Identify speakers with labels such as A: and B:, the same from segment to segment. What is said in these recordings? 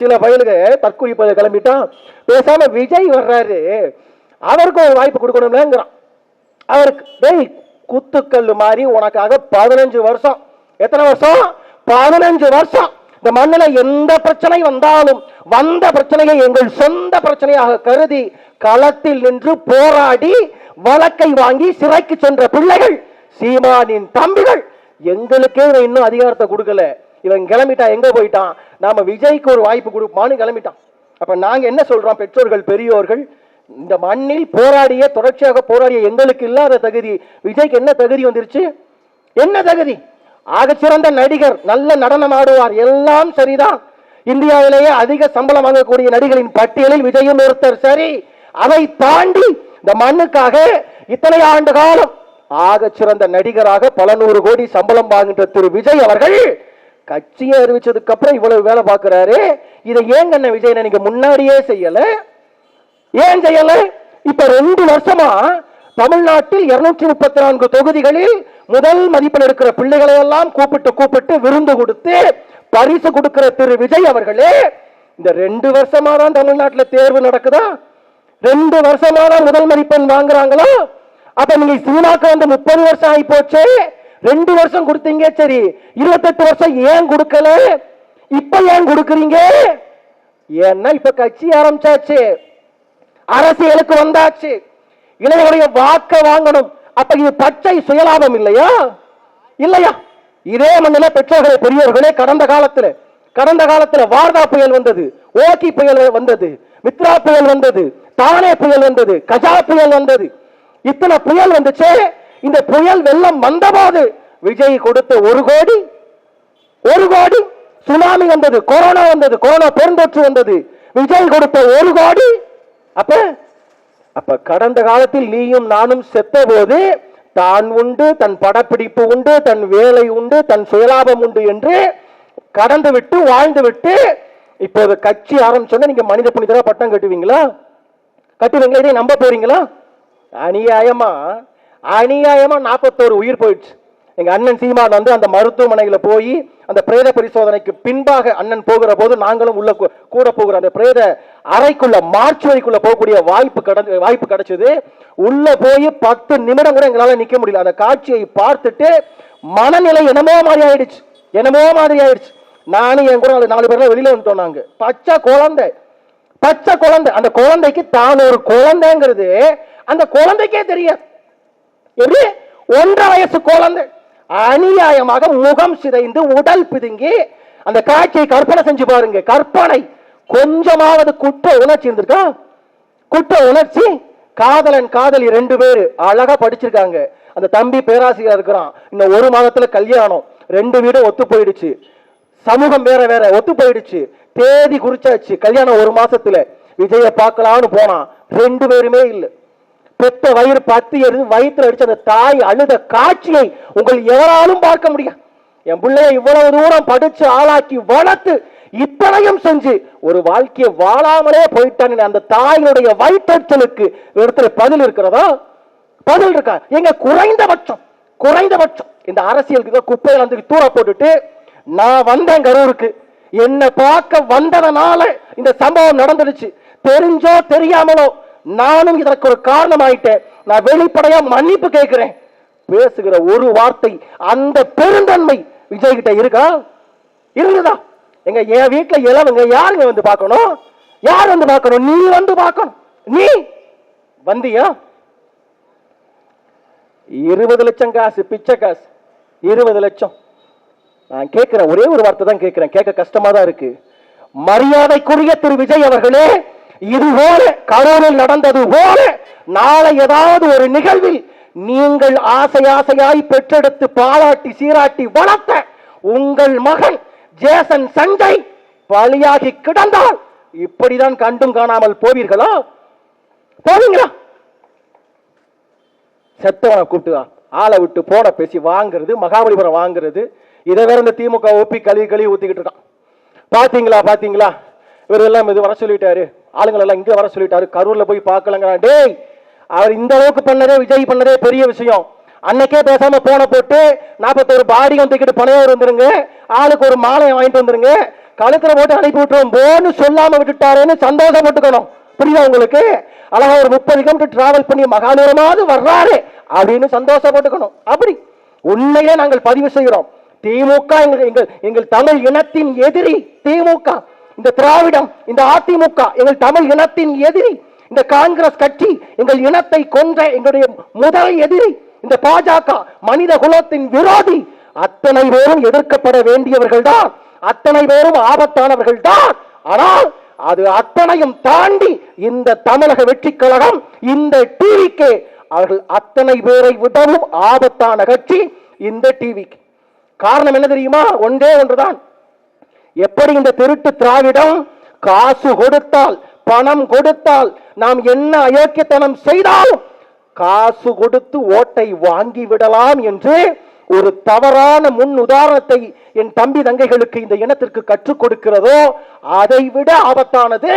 A: சில பயலுக தற்கொலை பயில கிளம்பிட்டான். பேசாம விஜய் வர்றாரு. அவருக்கும் ஒரு வாய்ப்பு கொடுக்கணும்லங்கிறான். அவருக்கு டேய் குத்துக்கல்லு மாதிரி உனக்காக பதினஞ்சு வருஷம். எத்தனை வருஷம்? பதினஞ்சு வருஷம். இந்த மண்ணில் எந்த பிரச்சனை வந்தாலும் வந்த பிரச்சனையை எங்கள் சொந்த பிரச்சனையாக கருதி களத்தில் நின்று போராடி வழக்கை வாங்கி சிறைக்கு சென்ற பிள்ளைகள் சீமானின் தம்பிகள் எங்களுக்கே இன்னும் அதிகாரத்தை கொடுக்கல. இவன் கிளம்பிட்டான் எங்க போயிட்டான்? நாம விஜய்க்கு ஒரு வாய்ப்பு கொடுப்பான்னு கிளம்பிட்டான். அப்ப நாங்க என்ன சொல்றோம்? பெற்றோர்கள் பெரியோர்கள் இந்த மண்ணில் போராடிய தொடர்ச்சியாக போராடிய எங்களுக்கு இல்லாத தகுதி விஜய்க்கு என்ன தகுதி வந்துருச்சு? என்ன தகுதி? ஆகச்சிறந்த நடிகர் நல்ல நடனம் ஆடுவார் எல்லாம் சரிதான். இந்தியாவிலேயே அதிக சம்பளம் வாங்கக்கூடிய நடிகரின் பட்டியலில் விஜயும் ஒருத்தர் சரி. அதை தாண்டி இந்த மண்ணுக்காக இத்தனை ஆண்டு காலம் ஆகச்சிறந்த நடிகராக பல நூறு கோடி சம்பளம் வாங்குகின்ற திரு விஜய் அவர்கள் கட்சியை அறிவிச்சதுக்கு அப்புறம் இவ்வளவு வேலை பார்க்கிறாரு. இதை ஏன் கண்ண விஜய் நீங்க முன்னாடியே செய்யல? ஏன் செய்யல? இப்ப ரெண்டு வருஷமா தமிழ்நாட்டில் இருநூற்றி முப்பத்தி நான்கு தொகுதிகளில் முதல் மதிப்பெண் இருக்கிற பிள்ளைகளை எல்லாம் கூப்பிட்டு கூப்பிட்டு விருந்து கொடுத்து பரிசு கொடுக்கிற திரு விஜய் அவர்களே இந்த ரெண்டு வருஷமா தான் தமிழ்நாட்டில் தேர்வு நடக்குதா? ரெண்டு வருஷமா தான் முதல் மதிப்பெண் வாங்குறாங்களோ? அப்ப நீங்க சீனாக்கு வந்து முப்பது வருஷம் ஆகி போச்சு ரெண்டு வருஷம் கொடுத்தீங்க சரி. இருபத்தெட்டு வருஷம் ஏன் கொடுக்கல? இப்ப ஏன் கொடுக்குறீங்க? ஏன்னா இப்ப கட்சி ஆரம்பிச்சாச்சு. அரசியலுக்கு வந்தாச்சு. இளைஞருடைய வாக்க வாங்கணும். அப்ப இது பச்சை சுயலாபம் இல்லையா? இல்லையா? இதே மண்ணில பெற்றோர்களே பெரியவர்களே கடந்த காலத்துல கடந்த காலத்துல வார்தா புயல் வந்தது ஓகி புயல் வந்தது மித்ரா புயல் வந்தது தானே புயல் வந்தது கஜா புயல் வந்தது. இத்தனை புயல் வந்துச்சே. இந்த புயல் வெள்ளம் வந்தபோது விஜய் கொடுத்த ஒரு கோடி ஒரு கோடி சுனாமி வந்தது கொரோனா வந்தது கொரோனா பெருந்தொற்று வந்தது. விஜய் கொடுத்த ஒரு கோடி அப்ப அப்ப கடந்த காலத்தில் நீயும் நானும் செத்த போது தான் உண்டு தன் படப்பிடிப்பு உண்டு தன் வேலை உண்டு தன் சுயலாபம் உண்டு என்று கடந்து விட்டு வாழ்ந்து விட்டு இப்போது கட்சி ஆரம்பிச்சோன்னா நீங்க மனித புனிதரா பட்டம் கட்டுவீங்களா? கட்டுவீங்களா? இதை நம்ப போறீங்களா? அநியாயமா? அநியாயமா நாற்பத்தோரு உயிர் போயிடுச்சு. எங்க அண்ணன் சீமான் வந்து அந்த மருத்துவமனையில போய் அந்த பிரேத பரிசோதனைக்கு பின்பாக அண்ணன் போகிற போது நாங்களும் உள்ள கூ- கூட போகிற அந்த பிரேத அறைக்குள்ள மார்ச்சுவரிக்குள்ள போகக்கூடிய வாய்ப்பு கடந்து வாய்ப்பு கிடைச்சது. உள்ள போய் பத்து நிமிடம் கூட எங்களால நிக்க முடியல. அந்த காட்சியை பார்த்துட்டு மனநிலை என்னமோ மாதிரி ஆயிடுச்சு. என்னமோ மாதிரி ஆயிடுச்சு. நானும் என் கூட நாலு- நாலு பேர்லாம் வெளியில வந்துட்டோம் நாங்க. பச்சை குழந்தை. பச்சை குழந்தை. அந்த குழந்தைக்கு தான் ஒரு குழந்தைங்கிறது அந்த குழந்தைக்கே தெரியாது. எப்படி ஒன்றரை வயசு குழந்தை அநியாயமாக முகம் சிதைந்து உடல் பிதுங்கி அந்த காட்சியை கற்பனை செஞ்சு பாருங்க. கற்பனை. கொஞ்சமாவது குற்ற உணர்ச்சி இருந்திருக்கா? குற்ற உணர்ச்சி. காதலன் காதலி ரெண்டு பேரு அழகா படிச்சிருக்காங்க. அந்த தம்பி பேராசிரியர் இருக்கிறான். இன்னும் ஒரு மாதத்துல கல்யாணம். ரெண்டு வீடும் ஒத்து போயிடுச்சு. சமூகம் வேற வேற ஒத்து போயிடுச்சு. தேதி குறிச்சாச்சு. கல்யாணம் ஒரு மாசத்துல. விஜய பார்க்கலாம்னு போனான். ரெண்டு பேருமே இல்லை. பெத்த வயிறு பத்து எழுது வயிற்றுல அடிச்ச அந்த தாய் அழுத காட்சியை உங்கள் எவராலும் பார்க்க முடியும் என் பிள்ளைய இவ்வளவு தூரம் படிச்சு ஆளாக்கி வளர்த்து இத்தனையும் செஞ்சு ஒரு வாழ்க்கையை வாழாமலே போயிட்டான் அந்த தாயினுடைய வயிற்றலுக்கு இடத்துல பதில் இருக்கிறதா? பதில் இருக்கா? எங்க குறைந்தபட்சம் குறைந்தபட்சம். இந்த அரசியலுக்கு குப்பையில வந்து தூர போட்டுட்டு நான் வந்தேன் கரூருக்கு. என்னை பார்க்க வந்ததனால இந்த சம்பவம் நடந்துடுச்சு. தெரிஞ்சோ தெரியாமலோ நானும் இதற்கு ஒரு காரணமாயிட்டேன். நான் வெளிப்படையா மன்னிப்பு கேட்கிறேன். பேசுகிற ஒரு வார்த்தை அந்த பெருந்தன்மை விஜய் கிட்ட இருக்கா? இருந்ததா? எங்க என் வீட்டுல இளவங்க யாருங்க வந்து பார்க்கணும்? யார் வந்து பார்க்கணும்? நீ வந்து பார்க்கணும். நீ வந்தியா? இருபது லட்சம் காசு பிச்சை காசு. இருபது லட்சம். நான் கேட்கிறேன் ஒரே ஒரு வார்த்தை தான் கேட்கிறேன். கேட்க கஷ்டமா தான் இருக்கு. மரியாதைக்குரிய திரு விஜய் அவர்களே இது போல கரூரில் நடந்தது போல நாளை ஏதாவது ஒரு நிகழ்வில் நீங்கள் ஆசை ஆசையாய் பெற்றெடுத்து பாராட்டி சீராட்டி வளர்த்த உங்கள் மகன் ஜேசன் சண்டை பலியாகி கிடந்தால் இப்படிதான் கண்டும் காணாமல் போவீர்களா? போவீங்களா? செத்தவனை கூப்பிட்டு ஆளை விட்டு போட பேசி வாங்குறது மகாபலிபுரம் வாங்குறது. இதை வேற இந்த திமுக ஒப்பி கழுவி கழுவி ஊத்திக்கிட்டு இருக்கான். பாத்தீங்களா பாத்தீங்களா? இவர் எல்லாம் இது வர சொல்லிட்டாரு. ஆளுங்களை எல்லாம் வர சொல்லிட்டாரு. கரூரில் போய் பார்க்கலங்கிறான் டேய் அவர் இந்த அளவுக்கு பண்ணதே விஜய் பண்ணதே பெரிய விஷயம். அன்னைக்கே பேசாம போன போட்டு நாற்பத்தோரு பாடி தூக்கிட்டு பணையோர் வந்துருங்க ஆளுக்கு ஒரு மாலையை வாங்கிட்டு வந்துருங்க. கழுத்துல போட்டு அனுப்பி விட்டுருவோம் போன்னு சொல்லாம விட்டுட்டாருன்னு சந்தோஷப்பட்டுக்கணும். புரியுதா உங்களுக்கு? அழகா ஒரு முப்பது கிலோமீட்டர் டிராவல் பண்ணி மகாநூரமாவது வர்றாரு அப்படின்னு சந்தோஷப்பட்டுக்கணும். அப்படி. உண்மையிலே நாங்கள் பதிவு செய்கிறோம். திமுக எங்கள் எங்கள் எங்கள் தமிழ் இனத்தின் எதிரி திமுக. இந்த திராவிடம் இந்த அதிமுக எங்கள் தமிழ் இனத்தின் எதிரி இந்த காங்கிரஸ் கட்சி எங்கள் இனத்தை கொன்ற எங்களுடைய முதல் எதிரி இந்த பாஜக மனித குலத்தின் விரோதி அத்தனை பேரும் எதிர்க்கப்பட வேண்டியவர்கள் தான் அத்தனை பேரும் ஆபத்தானவர்கள் தான் ஆனால் அது அத்தனையும் தாண்டி இந்த தமிழக வெற்றி கழகம் இந்த டிவிக்கு அவர்கள் அத்தனை பேரை விடவும் ஆபத்தான கட்சி இந்த டிவிக்கு. காரணம் என்ன தெரியுமா? ஒன்றே ஒன்றுதான். எப்படி இந்த திருட்டு திராவிடம்? காசு கொடுத்தால் பணம் கொடுத்தால் நாம் என்ன அயோக்கியத்தனம் செய்தாலும் காசு கொடுத்து ஓட்டை வாங்கி விடலாம் என்று ஒரு தவறான முன் உதாரணத்தை என் தம்பி தங்கைகளுக்கு இந்த இனத்திற்கு கற்றுக் கொடுக்கிறதோ அதை விட ஆபத்தானது.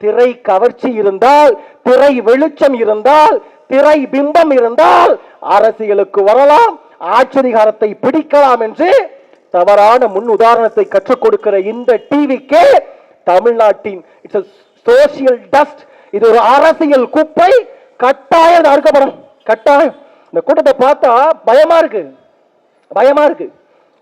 A: திரை கவர்ச்சி இருந்தால் திரை வெளிச்சம் இருந்தால் திரை பிம்பம் இருந்தால் அரசியலுக்கு வரலாம் ஆட்சியதிகாரத்தை பிடிக்கலாம் என்று தவறான முன் உதாரணத்தை கற்றுக் கொடுக்கிற இந்த டிவிக்கே தமிழ்நாட்டின் இட்ஸ் சோசியல் டஸ்ட் இது ஒரு அரசியல் குப்பை. கட்டாயம் அறுக்கப்படும். கட்டாயம். இந்த கூட்டத்தை பார்த்தா பயமா இருக்கு. பயமா இருக்கு.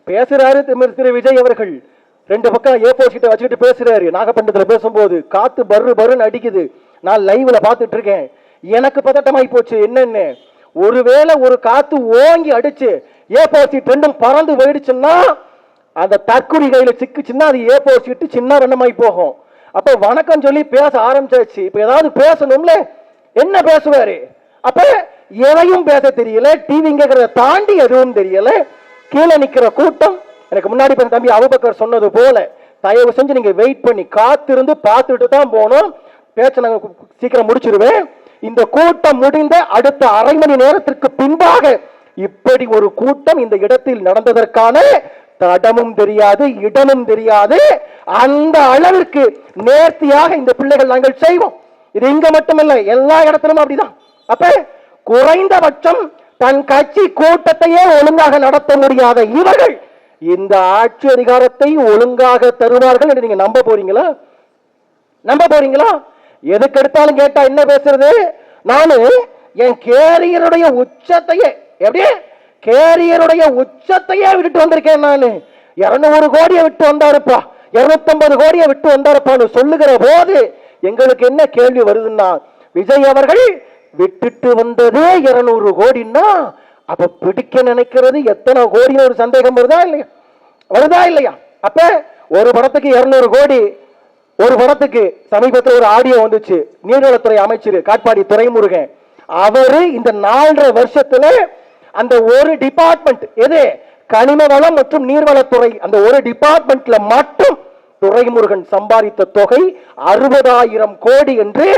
A: பேசுறாரு திரு- திரு விஜய் அவர்கள். ரெண்டு பக்கம் ஏ போஸ்ட் வச்சுக்கிட்டு பேசுறாரு. நாகப்பட்டினத்துல பேசும்போது காத்து பரு பருன்னு அடிக்குது. நான் லைவ்ல பார்த்துட்டு இருக்கேன் எனக்கு பதட்டமாய் போச்சு. என்னென்ன? ஒருவேளை ஒரு காத்து ஓங்கி அடிச்சு ஏ சீட் ரெண்டும் பறந்து போயிடுச்சுன்னா அந்த தற்குறி கையில சிக்குச்சுன்னா அது ஏ சீட்டு சின்ன ரெண்டமாய் போகும். அப்ப வணக்கம் சொல்லி பேச ஆரம்பிச்சாச்சு. இப்ப ஏதாவது பேசணும்ல? என்ன பேசுவாரு? அப்ப எதையும் பேச தெரியல டிவிங்கிறத தாண்டி எதுவும் தெரியல. கீழே நிக்கிற கூட்டம் எனக்கு முன்னாடி இப்ப தம்பி அவபக்கர் சொன்னது போல தயவு செஞ்சு நீங்க வெயிட் பண்ணி காத்திருந்து பார்த்துட்டு தான் போகணும். பேச்ச நாங்கள் சீக்கிரம் முடிச்சிருவேன். இந்த கூட்டம் முடிந்த அடுத்த அரை மணி நேரத்திற்கு பின்பாக இப்படி ஒரு கூட்டம் இந்த இடத்தில் நடந்ததற்கான தடமும் தெரியாது இடமும் தெரியாது. அந்த அளவிற்கு நேர்த்தியாக இந்த பிள்ளைகள் நாங்கள் செய்வோம். இது இங்க மட்டுமல்ல எல்லா இடத்திலும் அப்படிதான். அப்ப குறைந்தபட்சம் தன் கட்சி கூட்டத்தையே ஒழுங்காக நடத்த முடியாத இவர்கள் இந்த ஆட்சி அதிகாரத்தை ஒழுங்காக தருவார்கள் என்று நீங்க நம்ப போறீங்களா? நம்ப போறீங்களா? எதுக்கு எடுத்தாலும் கேட்டா என்ன பேசுறது? நானு என் கேரியருடைய உச்சத்தையே எப்படி? கேரியருடைய உச்சத்தையே விட்டுட்டு வந்திருக்கேன் நான். இருநூறு கோடியை விட்டு வந்தாருப்பா. இருநூத்தம்பது கோடியை விட்டு வந்தாருப்பான்னு சொல்லுகிற போது எங்களுக்கு என்ன கேள்வி வருதுன்னா விஜய் அவர்கள் விட்டுட்டு வந்ததே இருநூறு கோடின்னா அப்ப பிடிக்க நினைக்கிறது எத்தனை கோடின்னு ஒரு சந்தேகம் வருதா இல்லையா? வருதா இல்லையா? அப்ப ஒரு படத்துக்கு இருநூறு கோடி ஒரு படத்துக்கு சமீபத்தில் ஒரு ஆடியோ வந்துச்சு. நீர்வளத்துறை அமைச்சர் காட்பாடி துரைமுருகன். அவரு இந்த நாலரை வருஷத்துல அந்த ஒரு டிபார்ட்மெண்ட் எது? கனிம வளம் மற்றும் நீர்வளத்துறை. அந்த ஒரு டிபார்ட்மெண்ட்ல மட்டும் துரைமுருகன் சம்பாதித்த தொகை அறுபதாயிரம் கோடி என்று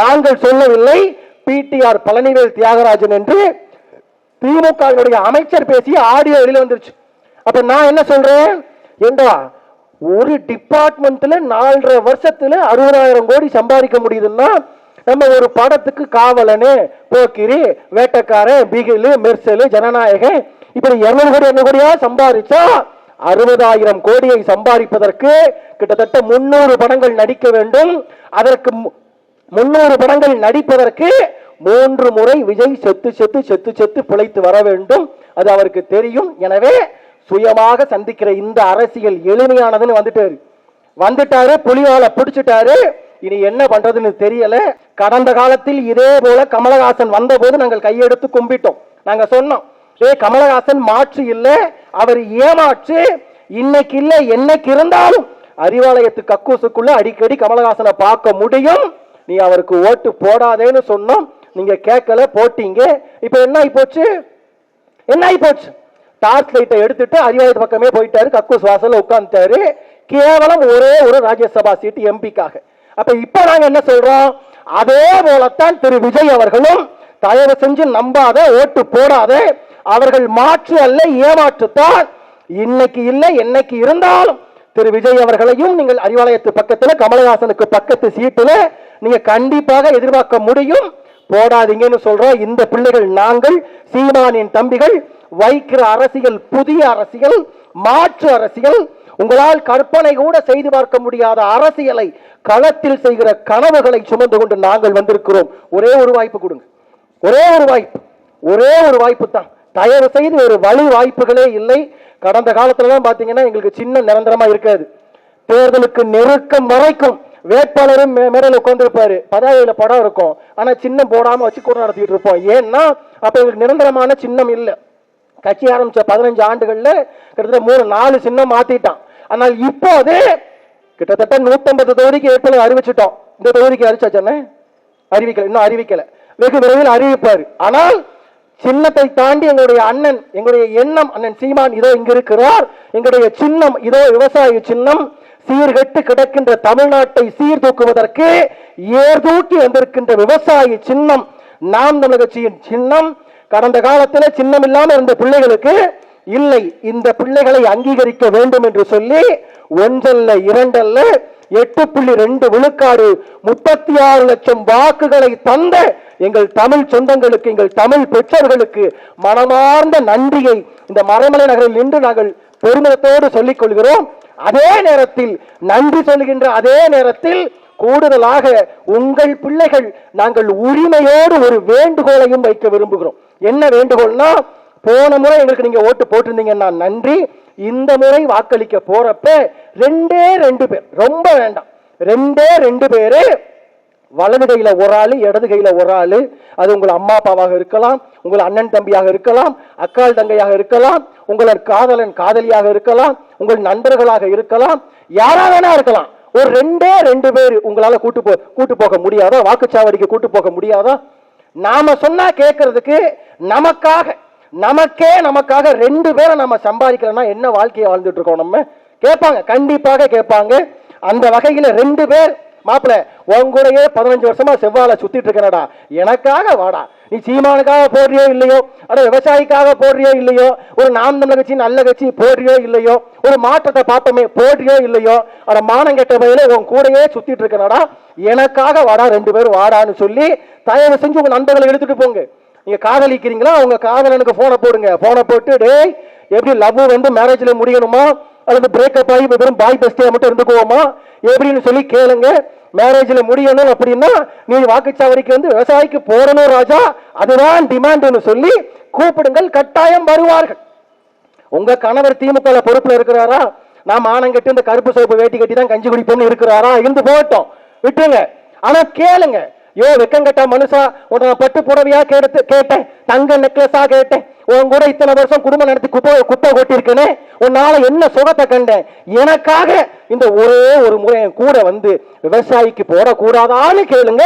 A: நாங்கள் சொல்லவில்லை. பிடிஆர் பழனிவேல் தியாகராஜன் என்று திமுகவினுடைய அமைச்சர் பேசி ஆடியோ வெளியில வந்துருச்சு. அப்ப நான் என்ன சொல்றேன்? ஏண்டா ஒரு டிபார்ட்மெண்ட்ல நாலரை வருஷத்துல அறுபதாயிரம் கோடி சம்பாதிக்க முடியுதுன்னா நம்ம ஒரு படத்துக்கு காவலனு போக்கிரி வேட்டக்காரன் பிகிலு மெர்சலு ஜனநாயகன். இப்படி இருநூறு கோடி இருநூறு கோடியா சம்பாதிச்சா அறுபதாயிரம் கோடியை சம்பாதிப்பதற்கு கிட்டத்தட்ட முன்னூறு படங்கள் நடிக்க வேண்டும். அதற்கு மு- முன்னூறு படங்கள் நடிப்பதற்கு மூன்று முறை விஜய் செத்து செத்து செத்து செத்து பிழைத்து வர வேண்டும். அது அவருக்கு தெரியும். எனவே சுயமாக சந்திக்கிற இந்த அரசியல் எளிமையானதுன்னு வந்துட்டாரு. வந்துட்டாரு புலிவால பிடிச்சிட்டாரு. இனி என்ன பண்றதுன்னு தெரியல. கடந்த காலத்தில் இதே போல கமலஹாசன் வந்தபோது நாங்கள் கையெடுத்து கும்பிட்டோம். நாங்க சொன்னோம் ஏ கமலஹாசன் மாற்று இல்லை அவர் ஏமாற்று. இன்னைக்கு இல்லை என்னைக்கு இருந்தாலும் அறிவாலயத்து கக்கூசுக்குள்ள அடிக்கடி கமலஹாசனை பார்க்க முடியும். நீ அவருக்கு ஓட்டு போடாதேன்னு சொன்னோம். நீங்க கேட்கல போட்டீங்க. இப்ப என்ன ஆகி போச்சு? என்ன ஆகி போச்சு? டார்ச் லைட்டை எடுத்துட்டு அறிவாலயத்து பக்கமே போயிட்டாரு கக்கூஸ் வாசல்ல உட்கார்ந்துட்டாரு. கேவலம் ஒரே ஒரு ராஜ்யசபா சீட்டு எம்பிக்காக அப்ப இப்ப நாங்க என்ன சொல்றோம்? அதே போலத்தான் திரு விஜய் அவர்களும் தயவு செஞ்சு நம்பாத ஓட்டு போடாத அவர்கள் மாற்று அல்ல ஏமாற்றுத்தான். இன்னைக்கு இல்லை என்னைக்கு இருந்தாலும் திரு விஜய் அவர்களையும் நீங்கள் அறிவாலயத்து பக்கத்துல கமலஹாசனுக்கு பக்கத்து சீட்டுல நீங்க கண்டிப்பாக எதிர்பார்க்க முடியும். போடாதீங்கன்னு சொல்றோம். இந்த பிள்ளைகள் நாங்கள் சீமானின் தம்பிகள் வைக்கிற அரசியல் புதிய அரசியல் மாற்று அரசியல் உங்களால் கற்பனை கூட செய்து பார்க்க முடியாத அரசியலை களத்தில் செய்கிற கனவுகளை சுமந்து கொண்டு நாங்கள் வந்திருக்கிறோம். ஒரே ஒரு வாய்ப்பு கொடுங்க. ஒரே ஒரு வாய்ப்பு. ஒரே ஒரு வாய்ப்பு தான். தயவு செய்து ஒரு வழி வாய்ப்புகளே இல்லை. கடந்த காலத்துல தான் பாத்தீங்கன்னா எங்களுக்கு சின்ன நிரந்தரமா இருக்காது. தேர்தலுக்கு நெருக்கம் வரைக்கும் வேட்பாளரும் மே- மேடையில உட்கார்ந்துருப்பாரு. பதாகையில படம் இருக்கும். ஆனா சின்னம் போடாம வச்சு கூட நடத்திட்டு இருப்போம். ஏன்னா அப்ப எங்களுக்கு நிரந்தரமான சின்னம் இல்லை. கட்சி ஆரம்பிச்ச பதினஞ்சு ஆண்டுகள்ல கிட்டத்தட்ட மூணு நாலு சின்னம் மாத்திட்டான். ஆனால் இப்போது கிட்டத்தட்ட நூத்தம்பது தொகுதிக்கு ஏற்கனவே அறிவிச்சிட்டோம். இந்த தொகுதிக்கு அறிவிச்சாச்சானே அறிவிக்கல. இன்னும் அறிவிக்கல. வெகு விரைவில் அறிவிப்பார். ஆனால் சின்னத்தை தாண்டி எங்களுடைய அண்ணன் எங்களுடைய எண்ணம் அண்ணன் சீமான் இதோ இங்க இருக்கிறார். எங்களுடைய சின்னம் இதோ விவசாய சின்னம் சீர்கெட்டு கிடக்கின்ற தமிழ்நாட்டை சீர்தூக்குவதற்கு ஏர்தூக்கி வந்திருக்கின்ற விவசாய சின்னம் நாம் தமிழக கட்சியின் சின்னம் கடந்த காலத்தில் சின்னம் இல்லாமல் இருந்த பிள்ளைகளுக்கு இல்லை இந்த பிள்ளைகளை அங்கீகரிக்க வேண்டும் என்று சொல்லி ஒன்றல்ல இரண்டல்ல எட்டு புள்ளி ரெண்டு விழுக்காடு முப்பத்தி ஆறு லட்சம் வாக்குகளை தந்த எங்கள் தமிழ் சொந்தங்களுக்கு எங்கள் தமிழ் பெற்றோர்களுக்கு மனமார்ந்த நன்றியை இந்த மரமலை நகரில் நின்று நாங்கள் பெருமிதத்தோடு சொல்லிக் கொள்கிறோம் அதே நேரத்தில் நன்றி சொல்கின்ற அதே நேரத்தில் கூடுதலாக உங்கள் பிள்ளைகள் நாங்கள் உரிமையோடு ஒரு வேண்டுகோளையும் வைக்க விரும்புகிறோம். என்ன வேண்டுகோள்னா போன முறை எங்களுக்கு நீங்க ஓட்டு போட்டிருந்தீங்கன்னா நன்றி. இந்த முறை வாக்களிக்க போறப்ப ரெண்டே ரெண்டு பேர் ரொம்ப வேண்டாம். ரெண்டே ரெண்டு பேரு வலது கையில ஒரு ஆளு இடது கையில ஒரு ஆளு. அது உங்கள் அம்மா அப்பாவாக இருக்கலாம் உங்கள் அண்ணன் தம்பியாக இருக்கலாம் அக்காள் தங்கையாக இருக்கலாம் உங்களை காதலன் காதலியாக இருக்கலாம் உங்கள் நண்பர்களாக இருக்கலாம் யாரா வேணா இருக்கலாம். ஒரு ரெண்டே ரெண்டு பேர் உங்களால கூட்டு போ கூட்டு போக முடியாதா? வாக்குச்சாவடிக்கு கூட்டு போக முடியாதா? நாம சொன்னா கேட்கறதுக்கு நமக்காக நமக்கே நமக்காக ரெண்டு பேரை நம்ம சம்பாதிக்கலன்னா என்ன வாழ்க்கையை வாழ்ந்துட்டு இருக்கோம் நம்ம? கேட்பாங்க கண்டிப்பாக கேட்பாங்க. அந்த வகையில் ரெண்டு பேர் மாப்பிள்ள உன் கூடயே பதினஞ்சு வருஷமா செவ்வாழை சுத்திட்டு இருக்கனடா. எனக்காக வாடா. நீ சீமானுக்காக போடுறியோ இல்லையோ? அட விவசாயிக்காக போடுறியோ இல்லையோ? ஒரு நாம் தமிழ கட்சி நல்ல கட்சி போடுறியோ இல்லையோ? ஒரு மாற்றத்தை பார்ப்போமே போடுறியோ இல்லையோ? அட மானம் கெட்ட பயில உன் கூடயே சுத்திட்டு இருக்கனடா. எனக்காக வாடா ரெண்டு பேரும் வாடான்னு சொல்லி தயவு செஞ்சு உங்க நண்பர்களை எடுத்துட்டு போங்க. நீங்க காதலிக்கிறீங்களா? உங்க காதலனுக்கு போனை போடுங்க. போனை போட்டு டேய் எப்படி லவ் வந்து மேரேஜ்ல முடியணுமா? அல்லது பிரேக்கப் ஆகி வெறும் பாய் பெஸ்டியா மட்டும் இருந்துக்குவோமா? எப்படின்னு சொல்லி கேளுங்க. மேரேஜ்ல முடியணும் அப்படின்னா நீ வாக்குச்சாவடிக்கு வந்து விவசாயிக்கு போடணும் ராஜா. அதுதான் டிமாண்ட்னு சொல்லி கூப்பிடுங்கள். கட்டாயம் வருவார்கள். உங்க கணவர் திமுக பொறுப்புல இருக்கிறாரா? நான் மானம் இந்த கருப்பு சோப்பு வேட்டி கட்டி தான் கஞ்சி குடிப்போம்னு இருக்கிறாரா? இருந்து போட்டோம் விட்டுருங்க. ஆனா கேளுங்க. யோ வெக்கங்கட்ட மனுஷா உன்னை பட்டு புடவையா கேட்டு கேட்டேன். தங்க நெக்லஸா கேட்டேன். உன் கூட இத்தனை வருஷம் குடும்பம் நடத்தி குப்பை குப்பை கொட்டியிருக்கேனே உன்னால என்ன சுகத்தை கண்டேன்? எனக்காக இந்த ஒரே ஒரு முறை என் கூட வந்து விவசாயிக்கு போடக்கூடாதான்னு கேளுங்க.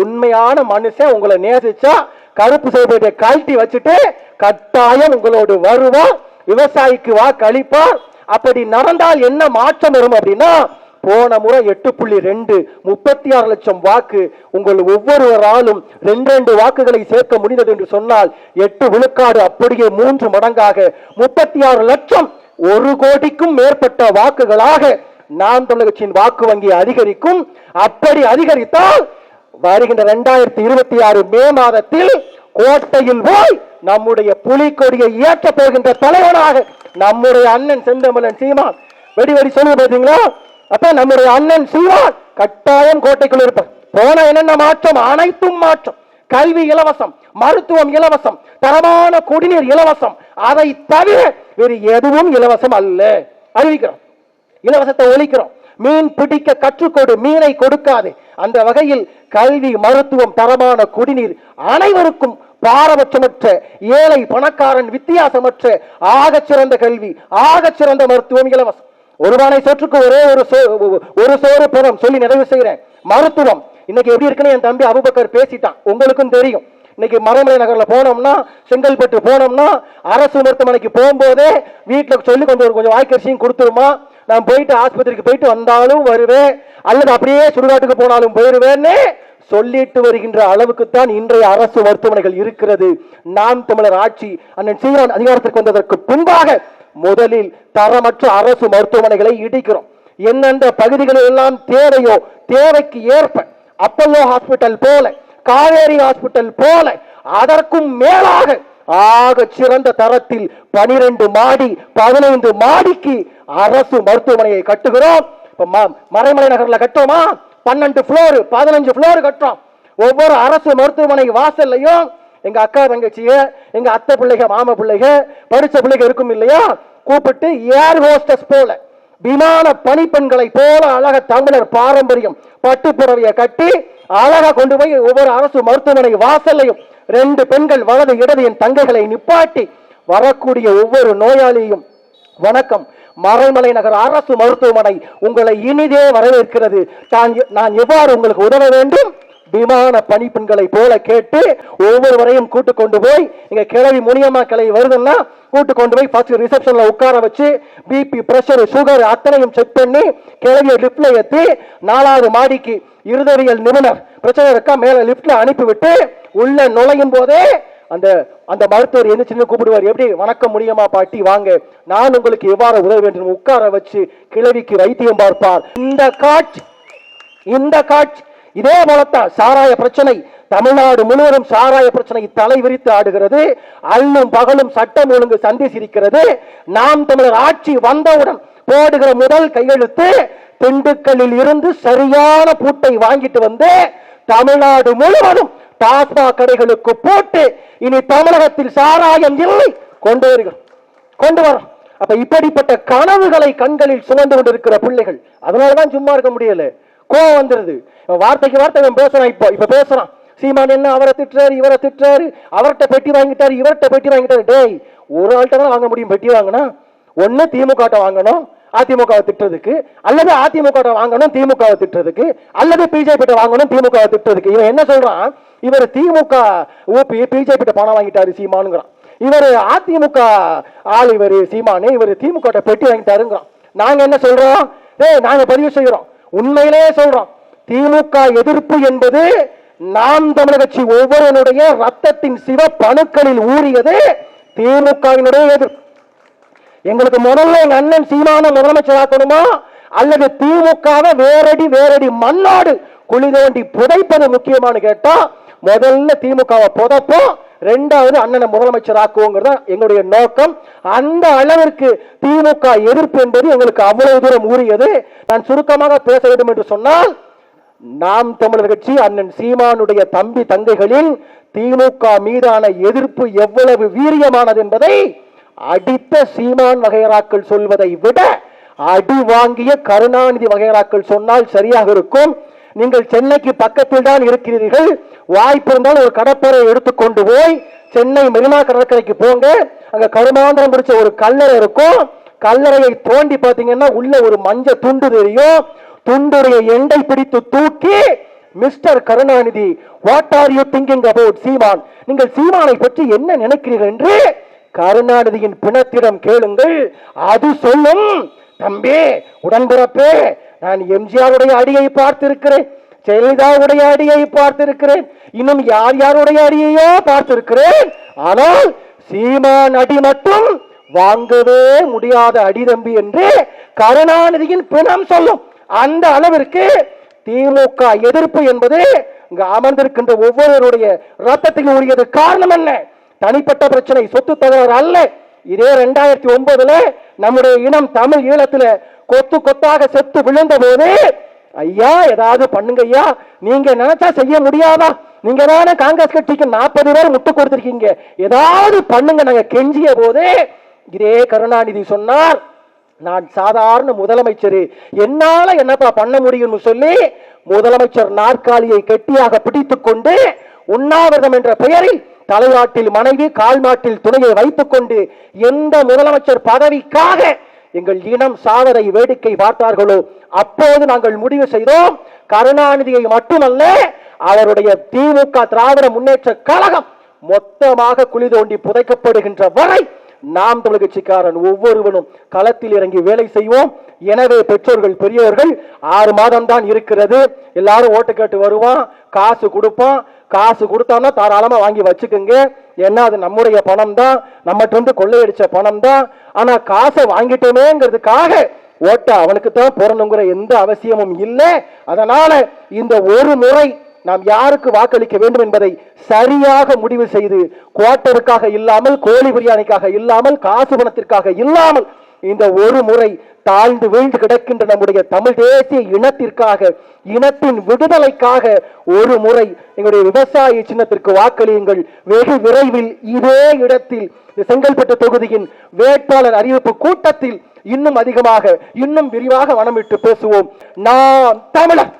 A: உண்மையான மனுஷன் உங்களை நேசிச்சா கருப்பு சிவப்பேட்டை கழட்டி வச்சுட்டு கட்டாயம் உங்களோடு வருவோம் விவசாயிக்கு வா கழிப்பா. அப்படி நடந்தால் என்ன மாற்றம் வரும் அப்படின்னா போன முறை எட்டு புள்ளி ரெண்டு முப்பத்தி ஆறு லட்சம் வாக்கு உங்கள் ஒவ்வொருவராலும் ரெண்டு ரெண்டு வாக்குகளை சேர்க்க முடிந்தது என்று சொன்னால் எட்டு விழுக்காடு அப்படியே மூன்று மடங்காக முப்பத்தி ஆறு லட்சம் ஒரு கோடிக்கும் மேற்பட்ட வாக்குகளாக நாம் தமிழக கட்சியின் வாக்கு வங்கி அதிகரிக்கும். அப்படி அதிகரித்தால் வருகின்ற இரண்டாயிரத்தி இருபத்தி ஆறு மே மாதத்தில் கோட்டையில் போய் நம்முடைய புலிக்கொடியை ஏற்ற போகின்ற தலைவனாக நம்முடைய அண்ணன் செந்தமிழன் சீமான். வெடி வெடி சொல்லுங்க பாத்தீங்களா? அப்ப நம்முடைய அண்ணன் சீமான் கட்டாயம் கோட்டைக்குள் இருப்பார். போன என்னென்ன மாற்றம்? அனைத்தும் மாற்றம். கல்வி இலவசம் மருத்துவம் இலவசம் தரமான குடிநீர் இலவசம். அதை தவிர வேறு எதுவும் இலவசம் அல்ல. அறிவிக்கிறோம். இலவசத்தை ஒழிக்கிறோம். மீன் பிடிக்க கற்றுக்கொடு மீனை கொடுக்காது. அந்த வகையில் கல்வி மருத்துவம் தரமான குடிநீர் அனைவருக்கும் பாரபட்சமற்ற ஏழை பணக்காரன் வித்தியாசமற்ற ஆக சிறந்த கல்வி ஆகச் சிறந்த மருத்துவம் இலவசம். ஒருவானை சோற்றுக்கு ஒரே ஒரு சோ- ஒரு சோறு பணம் சொல்லி நிறைவு செய்கிறேன். மருத்துவம். இன்னைக்கு எப்படி இருக்குன்னு என் தம்பி அபுபக்கர் பேசிட்டான். உங்களுக்கும் தெரியும். இன்னைக்கு மரமலை நகர்ல போனோம்னா செங்கல்பட்டு போனோம்னா அரசு மருத்துவமனைக்கு போகும்போதே வீட்டில் சொல்லி கொஞ்சம் கொஞ்சம் வாய்க்கரிசியும் கொடுத்துருமா? நான் போயிட்டு ஆஸ்பத்திரிக்கு போயிட்டு வந்தாலும் வருவேன். அல்லது அப்படியே சுடுகாட்டுக்கு போனாலும் போயிருவேன்னு சொல்லிட்டு வருகின்ற அளவுக்கு தான் இன்றைய அரசு மருத்துவமனைகள் இருக்கிறது. நாம் தமிழர் ஆட்சி அண்ணன் சீரான் அதிகாரத்திற்கு வந்ததற்கு பின்பாக முதலில் தரமற்ற அரசு மருத்துவமனைகளை இடிக்கிறோம். எந்தெந்த பகுதிகளில் எல்லாம் தேவையோ தேவைக்கு ஏற்ப அப்பல்லோ ஹாஸ்பிட்டல் போல காவேரி ஹாஸ்பிட்டல் போல அதற்கும் மேலாக ஆக சிறந்த தரத்தில் பனிரெண்டு மாடி பதினைந்து மாடிக்கு அரசு மருத்துவமனையை கட்டுகிறோம். ம- மறைமலை நகர்ல கட்டுறோமா? பன்னெண்டு ஃப்ளோர் பதினஞ்சு ஃப்ளோர் கட்டுறோம். ஒவ்வொரு அரசு மருத்துவமனை வாசல்லையும் எங்க அக்கா தங்கச்சிய எங்க அத்தை பிள்ளைக மாம பிள்ளைக படிச்ச பிள்ளைக இருக்கும் இல்லையா? கூப்பிட்டு ஏர் ஹோஸ்டஸ் போல விமான பணிப்பெண்களை போல அழக தமிழர் பாரம்பரியம் பட்டு கட்டி அழகா கொண்டு போய் ஒவ்வொரு அரசு மருத்துவமனை வாசல்லையும் ரெண்டு பெண்கள் வலது இடது என் தங்கைகளை நிப்பாட்டி வரக்கூடிய ஒவ்வொரு நோயாளியும் வணக்கம். மறைமலை நகர் அரசு மருத்துவமனை உங்களை இனிதே வரவேற்கிறது. நான் நான் எவ்வாறு உங்களுக்கு உதவ வேண்டும்? விமான பணிப்பெண்களை போல கேட்டு ஒவ்வொருவரையும் கூட்டு கொண்டு போய் இங்க கிளவி முனியம்மா கிளை வருதுன்னா கூட்டு கொண்டு போய் ஃபர்ஸ்ட் ரிசப்ஷன்ல உட்கார வச்சு பிபி பிரஷர் சுகர் அத்தனையும் செக் பண்ணி கிளவிய லிப்ட்ல ஏற்றி நாலாவது மாடிக்கு இருதவியல் நிபுணர் பிரச்சனை இருக்கா? மேல லிப்ட்ல அனுப்பிவிட்டு உள்ள நுழையும் போதே அந்த அந்த மருத்துவர் என்ன சின்ன கூப்பிடுவார்? எப்படி? வணக்கம் முடியுமா பாட்டி வாங்க. நான் உங்களுக்கு எவ்வாறு உதவ வேண்டும்? உட்கார வச்சு கிழவிக்கு வைத்தியம் பார்ப்பார். இந்த காட்சி இந்த காட்சி இதே போலத்தான் சாராய பிரச்சனை தமிழ்நாடு முழுவதும் சாராய பிரச்சனை தலை விரித்து ஆடுகிறது. அல்லும் பகலும் சட்டம் ஒழுங்கு சந்தி சிரிக்கிறது நாம் தமிழர் ஆட்சி வந்தவுடன் போடுகிற முதல் கையெழுத்து திண்டுக்கல்லில் இருந்து சரியான பூட்டை வாங்கிட்டு வந்து தமிழ்நாடு முழுவதும் டாஸ்மாக் கடைகளுக்கு போட்டு இனி தமிழகத்தில் சாராயம் இல்லை. கொண்டு வருகிறோம். கொண்டு வரோம். அப்ப இப்படிப்பட்ட கனவுகளை கண்களில் சுமந்து கொண்டிருக்கிற பிள்ளைகள் அதனாலதான் சும்மா இருக்க முடியல. கோவம் வந்துருது வார்த்தைக்கு வார்த்தை இவன் பேசுறான் இப்போ இப்ப பேசுறான். சீமான் என்ன அவரை திட்டுறாரு இவரை திட்டுறாரு அவர்கிட்ட பெட்டி வாங்கிட்டாரு இவர்கிட்ட பெட்டி வாங்கிட்டாரு. டேய் ஒரு ஆள்கிட்ட தான் வாங்க முடியும் பெட்டி வாங்கினா? ஒண்ணு திமுக வாங்கணும் அதிமுகவை திட்டுறதுக்கு. அல்லது அதிமுக வாங்கணும் திமுகவை திட்டுறதுக்கு. அல்லது பிஜேபி வாங்கணும் திமுகவை திட்டுறதுக்கு. இவன் என்ன சொல்றான்? இவர் திமுக ஓபி பிஜேபி பணம் வாங்கிட்டாரு சீமானுங்கிறான். இவர் அதிமுக ஆள் இவர் சீமானு இவர் திமுக பெட்டி வாங்கிட்டாருங்கிறான். நாங்க என்ன சொல்றோம்? ஏய் நாங்க பதிவு செய்கிறோம் உண்மையிலே சொல்றோம் திமுக எதிர்ப்பு என்பது நாம் தமிழக கட்சி ஒவ்வொருவனுடைய ரத்தத்தின் சிவப்பணுக்களில் ஊறியது திமுகவினுடைய எதிர்ப்பு. எங்களுக்கு முதல்ல எங்க அண்ணன் சீமான முதலமைச்சராக்கணுமா அல்லது திமுகவை வேரடி வேரடி மண்ணாடு குழி தோண்டி புதைப்பது முக்கியமானு கேட்டா முதல்ல திமுகவை புதைப்போம் ரெண்டாவது அண்ணனை முதலமைச்சராக்குவோங்கிறது தான் எங்களுடைய நோக்கம். அந்த அளவிற்கு திமுக எதிர்ப்பு என்பது எங்களுக்கு அவ்வளவு தூரம் ஊறியது. நான் சுருக்கமாக பேச வேண்டும் என்று சொன்னால் நாம் தமிழர் கட்சி அண்ணன் சீமானுடைய தம்பி தங்கைகளின் திமுக மீதான எதிர்ப்பு எவ்வளவு வீரியமானது என்பதை அடித்த சீமான் வகையராக்கள் சொல்வதை விட அடி வாங்கிய கருணாநிதி வகையராக்கள் சொன்னால் சரியாக இருக்கும். நீங்கள் சென்னைக்கு பக்கத்தில் தான் இருக்கிறீர்கள். வாய்ப்பு இருந்தால் ஒரு கடற்பரை எடுத்துக்கொண்டு போய் சென்னை மெரினா கடற்கரைக்கு போங்க. அங்க கருமாந்திரம் பிடிச்ச ஒரு கல்லறை இருக்கும். கல்லறையை தோண்டி பார்த்தீங்கன்னா உள்ள ஒரு மஞ்ச துண்டு தெரியும். துண்டுடைய எண்டை பிடித்து தூக்கி mister Karunanidhi what are you thinking about Seeman? நீங்கள் சீமானை பற்றி என்ன நினைக்கிறீர்கள் என்று கருணாநிதியின் பிணத்திடம் கேளுங்கள். அது சொல்லும் தம்பி உடன்பிறப்பே நான் எம்ஜிஆருடைய அடியை பார்த்திருக்கிறேன் ஜெயலலிதாவுடைய அடியை பார்த்திருக்கிறேன் இன்னும் யார் யாருடைய அடியையோ பார்த்திருக்கிறேன். ஆனால் சீமான் அடி மட்டும் வாங்கவே முடியாத அடிதம்பி என்று கருணாநிதியின் பிணம் சொல்லும். அந்த அளவிற்கு திமுக எதிர்ப்பு என்பது இங்கு அமர்ந்திருக்கின்ற ஒவ்வொருவருடைய ரத்தத்துக்கு உரியது காரணம் என்ன? தனிப்பட்ட பிரச்சனை சொத்து தகவல் அல்ல. இதே ரெண்டாயிரத்தி ஒன்பதுல நம்முடைய இனம் தமிழ் ஈழத்துல கொத்து கொத்தாக செத்து விழுந்த போது ஐயா ஏதாவது பண்ணுங்க ஐயா. நீங்க நினைச்சா செய்ய முடியாதா? நீங்க தானே காங்கிரஸ் கட்சிக்கு நாற்பது பேர் முட்டு கொடுத்திருக்கீங்க. ஏதாவது பண்ணுங்க. நாங்க கெஞ்சிய போது இதே கருணாநிதி சொன்னார் நான் சாதாரண முதலமைச்சர். என்னால என்னப்பா பண்ண முடியும்னு சொல்லி முதலமைச்சர் நாற்காலியை கெட்டியாக பிடித்து கொண்டு உண்ணாவிரதம் என்ற பெயரில் தலைநாட்டில் மனைவி கால்நாட்டில் துணையை வைத்துக் கொண்டு எந்த முதலமைச்சர் பதவிக்காக எங்கள் இனம் சாவதை வேடிக்கை பார்த்தார்களோ அப்போது நாங்கள் முடிவு செய்தோம் கருணாநிதியை மட்டுமல்ல அவருடைய திமுக திராவிட முன்னேற்ற கழகம் மொத்தமாக குழி தோண்டி புதைக்கப்படுகின்ற வரை நாம் தமிழ் கட்சிக்காரன் ஒவ்வொருவனும் களத்தில் இறங்கி வேலை செய்வோம். எனவே பெற்றோர்கள் பெரியவர்கள் ஆறு மாதம் தான் இருக்கிறது. எல்லாரும் ஓட்டு கேட்டு வருவான் காசு கொடுப்பான் காசு கொடுத்தோம்னா தாராளமாக வாங்கி வச்சுக்கோங்க. ஏன்னா அது நம்முடைய பணம் தான் நம்மகிட்ட இருந்து கொள்ளையடிச்ச பணம் தான் ஆனால் காசை வாங்கிட்டோமேங்கிறதுக்காக ஓட்ட அவனுக்கு தான் போறணுங்கிற எந்த அவசியமும் இல்லை. அதனால இந்த ஒரு முறை நாம் யாருக்கு வாக்களிக்க வேண்டும் என்பதை சரியாக முடிவு செய்து குவாட்டருக்காக இல்லாமல் கோழி பிரியாணிக்காக இல்லாமல் காசு பணத்திற்காக இல்லாமல் இந்த ஒரு முறை தாழ்ந்து வீழ்ந்து கிடக்கின்ற நம்முடைய தமிழ் தேசிய இனத்திற்காக இனத்தின் விடுதலைக்காக ஒரு முறை எங்களுடைய விவசாய சின்னத்திற்கு வாக்களியுங்கள். வெகு விரைவில் இதே இடத்தில் செங்கல்பட்டு தொகுதியின் வேட்பாளர் அறிவிப்பு கூட்டத்தில் இன்னும் அதிகமாக இன்னும் விரிவாக மனமிட்டு பேசுவோம். நாம் தமிழர்!